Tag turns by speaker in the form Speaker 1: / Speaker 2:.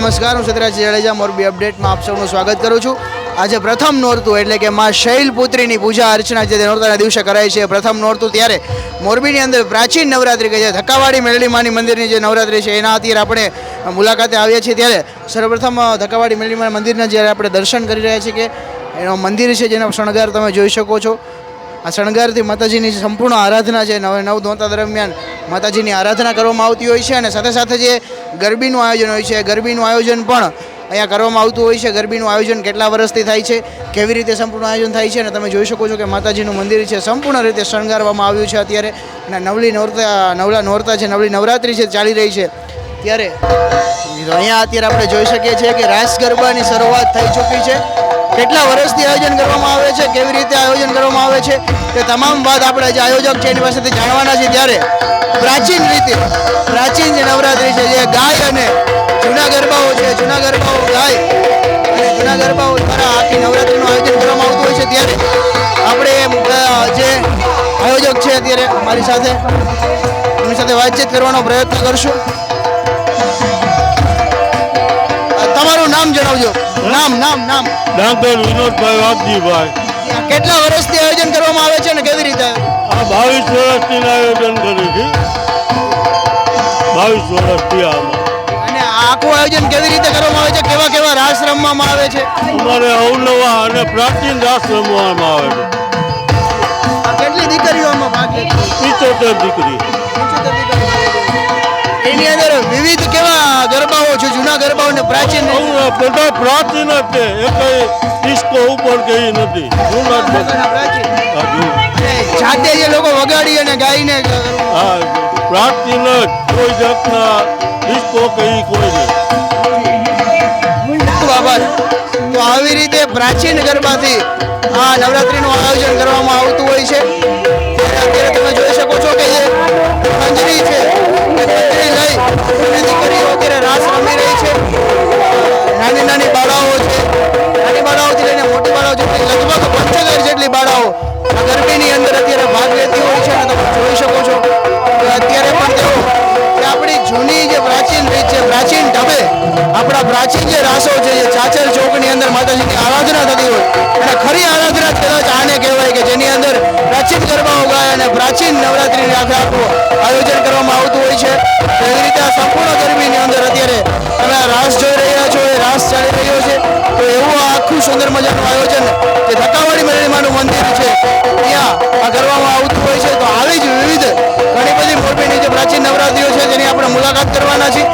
Speaker 1: નમસ્કાર, હું સત્યરાજ જાડેજા મોરબી અપડેટમાં આપ સૌનું સ્વાગત કરું છું. આજે પ્રથમ નોરતું એટલે કે માં શૈલપુત્રીની પૂજા અર્ચના જે નોરતાના દિવસે કરાય છે, પ્રથમ નોરતું ત્યારે મોરબીની અંદર પ્રાચીન નવરાત્રિ કે જે ધક્કાવાડી મેળડી માની મંદિરની જે નવરાત્રિ છે, એના અત્યારે આપણે મુલાકાતે આવ્યા છીએ. ત્યારે સર્વપ્રથમ ધક્કાવાડી મેળડી માની મંદિરના જ્યારે આપણે દર્શન કરી રહ્યા છીએ કે એનો મંદિર છે જેનો શણગાર તમે જોઈ શકો છો. આ શણગારથી માતાજીની સંપૂર્ણ આરાધના છે. નવે નવ ધોતા દરમિયાન માતાજીની આરાધના કરવામાં આવતી હોય છે અને સાથે સાથે જે ગરબીનું આયોજન હોય છે, ગરબીનું આયોજન પણ અહીંયા કરવામાં આવતું હોય છે. ગરબીનું આયોજન કેટલા વર્ષથી થાય છે, કેવી રીતે સંપૂર્ણ આયોજન થાય છે અને તમે જોઈ શકો છો કે માતાજીનું મંદિર છે. સંપૂર્ણ રીતે શણગારવામાં આવ્યું છે અત્યારે અને નવલી નોરતા, નવલા નોરતા છે, નવલી નવરાત્રિ છે, ચાલી રહી છે. ત્યારે અહીંયા અત્યારે આપણે જોઈ શકીએ છીએ કે રાસ ગરબાની શરૂઆત થઈ ચૂકી છે. કેટલા વર્ષથી આયોજન કરવામાં આવે છે, કેવી રીતે આયોજન કરવામાં આવે છે તે તમામ વાત આપણે જે આયોજક છે, એની પાસેથી જાણવાના છે ત્યારે પ્રાચીન રીતે, પ્રાચીન જે નવરાત્રિ છે, જે ગાય અને જૂના ગરબાઓ છે, જૂના ગરબાઓ ગાય અને જૂના ગરબાઓ દ્વારા આખી નવરાત્રિનું આયોજન કરવામાં આવતું હોય છે, ત્યારે આપણે જે આયોજક છે, અત્યારે મારી સાથે, એમની સાથે વાતચીત કરવાનો પ્રયત્ન કરશું. નામ નામ. નામ
Speaker 2: ડાંગર વિનોદભાઈ વાઘજીભાઈ
Speaker 1: કેટલા વર્ષથી આયોજન કરવામાં આવે છે અને કેવી રીતે?
Speaker 2: આ બાવીસ વર્ષથી આયોજન કર્યું છે. બાવીસ વર્ષથી
Speaker 1: અને આખું આયોજન કેવી રીતે કરવામાં આવે છે? કેવા કેવા રાસ રમવામાં આવે છે?
Speaker 2: અમારે અવનવા અને પ્રાચીન રાસ રમવામાં આવે છે.
Speaker 1: કેટલી દીકરીઓમાં ભાગ લે છે?
Speaker 2: પિત્તોતેર દીકરી.
Speaker 1: અને પ્રાચીન
Speaker 2: બધા પ્રાચીન જ છે. એ કઈ ડિસ્કો ઉપર કઈ નથી.
Speaker 1: જાતે જે લોકો વગાડી અને ગાઈને
Speaker 2: આ પ્રાચીન જ. કોઈ જાતના ડિસ્કો કઈ કોઈ નહીં.
Speaker 1: આભાર. તો આવી રીતે પ્રાચીન ગરબાથી આ નવરાત્રીનું આયોજન કરવામાં પ્રાચીન જે રાસો છે જે ચાચર ચોકની અંદર માતાજીની આરાધના થતી હોય, અને ખરી આરાધના કદાચ આને કહેવાય કે જેની અંદર પ્રાચીન ગરબાઓ ગાય અને પ્રાચીન નવરાત્રિની આખે આયોજન કરવામાં આવતું હોય છે. એવી રીતે આ સંપૂર્ણ ગરબીની અંદર અત્યારે તમે આ રાસ જોઈ રહ્યા છો, એ રાસ ચાલી રહ્યો છે. તો એવું આખું સુંદર મજાનું આયોજન જે ધકાવાડી મરણીમાનું મંદિર છે, ત્યાં આ કરવામાં આવતું હોય છે. તો આવી જ વિવિધ ઘણી બધી મોરબીની જે પ્રાચીન નવરાત્રિઓ છે, જેની આપણે મુલાકાત કરવાના છીએ.